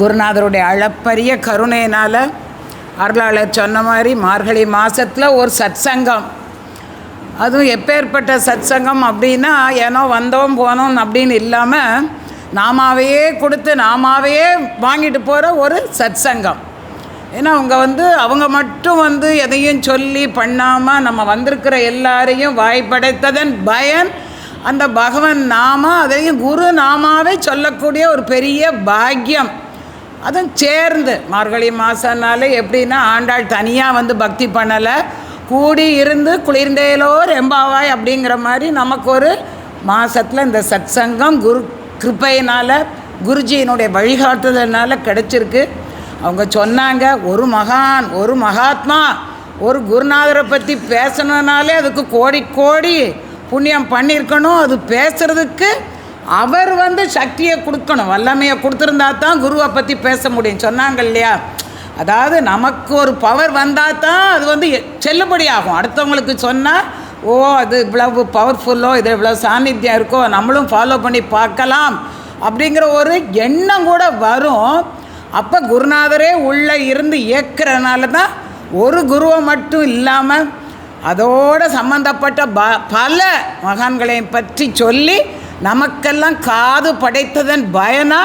குருநாதருடைய அளப்பரிய கருணையினால் அருளாளர் சொன்ன மாதிரி மார்கழி மாதத்தில் ஒரு சத்சங்கம். அதுவும் எப்பேற்பட்ட சத்சங்கம் அப்படின்னா ஏனோ வந்தோம் போனோம் அப்படின்னு இல்லாமல் நாமாவையே கொடுத்து நாமாவையே வாங்கிட்டு போகிற ஒரு சத்சங்கம். ஏன்னா அவங்க வந்து அவங்க மட்டும் வந்து எதையும் சொல்லி பண்ணாமல் நம்ம வந்திருக்கிற எல்லாரையும் வாய்ப்படைத்ததன் பயன் அந்த பகவன் நாம அதையும் குரு நாமாவே சொல்லக்கூடிய ஒரு பெரிய பாக்கியம். அதுவும் சேர்ந்து. மார்கழி மாதம்னாலே எப்படின்னா ஆண்டாள் தனியாக வந்து பக்தி பண்ணலை. கூடி இருந்து குளிர்ந்தேலோ ரெம்பாவாய் அப்படிங்கிற மாதிரி நமக்கு ஒரு மாதத்தில் இந்த சத்சங்கம் குரு கிருப்பையினால் குருஜியினுடைய வழிகாட்டுதல்னால் கிடச்சிருக்கு. அவங்க சொன்னாங்க ஒரு மகான் ஒரு மகாத்மா ஒரு குருநாதரை பற்றி பேசணுன்னாலே அதுக்கு கோடி கோடி புண்ணியம் பண்ணியிருக்கணும். அது பேசுகிறதுக்கு அவர் வந்து சக்தியை கொடுக்கணும் வல்லமையை கொடுத்துருந்தா தான் குருவை பற்றி பேச முடியும். சொன்னாங்க இல்லையா? அதாவது நமக்கு ஒரு பவர் வந்தால் தான் அது வந்து செல்லுபடி ஆகும் அடுத்தவங்களுக்கு சொன்னால் ஓ அது இவ்வளவு பவர்ஃபுல்லோ இது இவ்வளோ சாநித்தியம் இருக்கோ நம்மளும் ஃபாலோ பண்ணி பார்க்கலாம். அப்படிங்கிற ஒரு எண்ணம் கூட வரும். அப்போ குருநாதரே உள்ளே இருந்து இயக்கிறனால தான் ஒரு குருவை மட்டும் இல்லாமல் அதோட சம்மந்தப்பட்ட ப பல மகான்களை பற்றி சொல்லி நமக்கெல்லாம் காது படைத்ததன் பயனா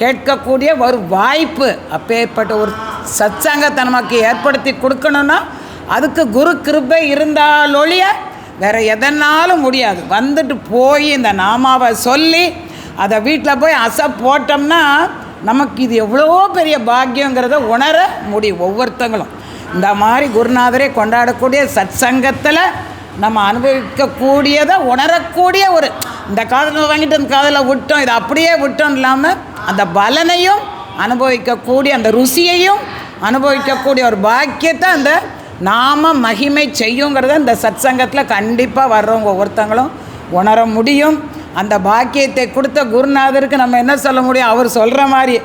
கேட்கக்கூடிய ஒரு வாய்ப்பு அப்பேற்பட்ட ஒரு சத்சங்கத்தை நமக்கு ஏற்படுத்தி கொடுக்கணும்னா அதுக்கு குரு கிருபை இருந்தாலொழிய வேறு எதனாலும் முடியாது. வந்துட்டு போய் இந்த நாமாவை சொல்லி அதை வீட்டில் போய் அசை போட்டோம்னா நமக்கு இது எவ்வளோ பெரிய பாக்கியங்கிறத உணர முடியும் ஒவ்வொருத்தங்களும். இந்த மாதிரி குருநாதரே கொண்டாடக்கூடிய சத்சங்கத்தில் நம்ம அனுபவிக்கக்கூடியதை உணரக்கூடிய ஒரு இந்த காதில் வாங்கிட்டு அந்த காதில் விட்டோம் இதை அப்படியே விட்டோம் இல்லாமல் அந்த பலனையும் அனுபவிக்கக்கூடிய அந்த ருசியையும் அனுபவிக்கக்கூடிய ஒரு பாக்கியத்தை அந்த நாம மகிமை செய்யுங்கிறத இந்த சத்சங்கத்தில் கண்டிப்பாக வர்றவங்க ஒவ்வொருத்தங்களும் உணர முடியும். அந்த பாக்கியத்தை கொடுத்த குருநாதருக்கு நம்ம என்ன சொல்ல முடியும்? அவர் சொல்கிற மாதிரி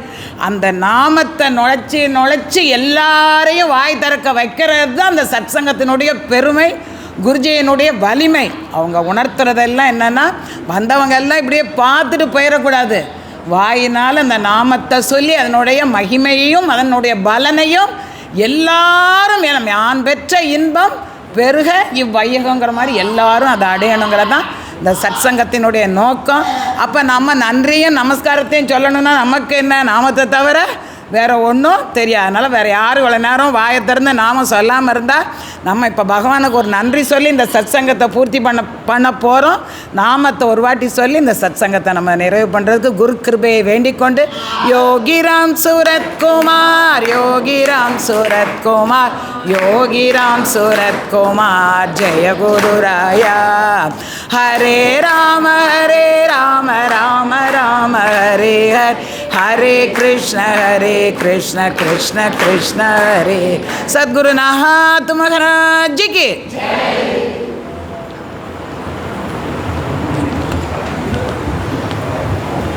அந்த நாமத்தை நுழைச்சி நுழைச்சி எல்லாரையும் வாய் திறக்க வைக்கிறது தான் அந்த சத்சங்கத்தினுடைய பெருமை. குருஜியினுடைய வலிமை அவங்க உணர்த்துறதெல்லாம் என்னென்னா வந்தவங்க எல்லாம் இப்படியே பார்த்துட்டு போயிடக்கூடாது வாயினால் அந்த நாமத்தை சொல்லி அதனுடைய மகிமையையும் அதனுடைய பலனையும் எல்லாரும் எல்லாம் யான் பெற்ற இன்பம் பெருக இவ்வையகங்கிற மாதிரி எல்லாரும் அதை அடையணுங்கிறது தான் இந்த சத்சங்கத்தினுடைய நோக்கம். அப்போ நம்ம நன்றியும் நமஸ்காரத்தையும் சொல்லணும்னா நமக்கு என்ன? நாமத்தை தவிர வேறு ஒன்றும் தெரியாது. அதனால் வேறு யார் இவ்வளோ நேரம் வாயை திறந்து நாம சொல்லாமல் இருந்தால் நம்ம இப்போ பகவானுக்கு ஒரு நன்றி சொல்லி இந்த சத்சங்கத்தை பூர்த்தி பண்ண பண்ண போகிறோம் நாமத்தை ஒரு வாட்டி சொல்லி இந்த சத்சங்கத்தை நம்ம நிறைவு பண்ணுறதுக்கு குரு கிருபையை வேண்டிக் கொண்டு யோகிராம் சூரத்குமார் யோகிராம் சூரத்குமார் யோகிராம் சூரத்குமார் ஜெய குருராயா. ஹரே ராம ஹரே ராம ராம ராம ஹரே ஹர். हरे कृष्ण हरे कृष्ण कृष्ण कृष्ण हरे। सदगुरुनाथ महाराज जी के।